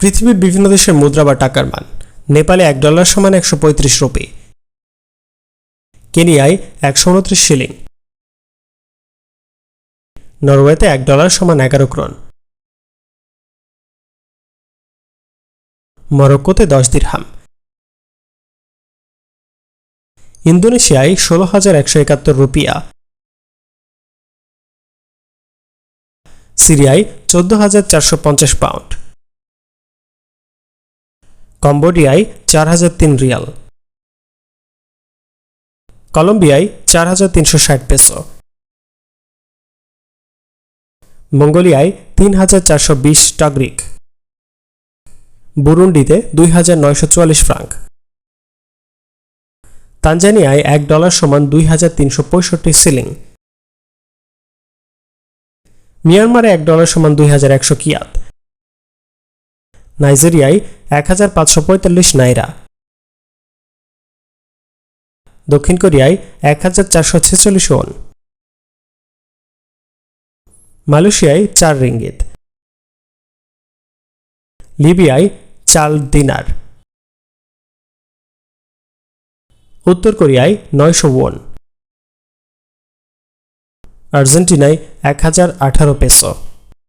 পৃথিবীর বিভিন্ন দেশের মুদ্রা বা টাকার মান। নেপালে এক ডলার সমান একশো পঁয়ত্রিশ রুপি। কেনিয়ায় একশো উনত্রিশ শিলিং। নরওয়েতে এক ডলার সমান এগারো ক্রন। মরক্কোতে দশ দিরহাম। ইন্দোনেশিয়ায় ষোলো হাজার একশো একাত্তর রুপিয়া। সিরিয়ায় চোদ্দ হাজার চারশো পঞ্চাশ পাউন্ড। কম্বোডিয়ায় চার হাজার তিন রিয়াল। কলম্বিয়ায় চার হাজার তিনশো ষাট পেসো। মঙ্গোলিয়ায় তিন হাজার চারশো বিশ টাগরিক। বুরুন্ডিতে দুই হাজার নয়শো চুয়াল্লিশ ফ্রাঙ্ক। তানজানিয়ায় এক ডলার সমান দুই হাজার তিনশো পঁয়ষট্টি সিলিং মিয়ানমারে এক ডলার সমান দুই হাজার একশো কিয়াত। নাইজেরিয়ায় এক হাজার পাঁচশো পঁয়তাল্লিশ নাইরা। দক্ষিণ কোরিয়ায় এক হাজার চারশো ছেচল্লিশ ওন মালয়েশিয়ায় চার রিঙ্গিত। লিবিয়ায় চাল দিনার। উত্তর কোরিয়ায় নয়শো ওন আর্জেন্টিনায় এক হাজার আঠারো পেসো।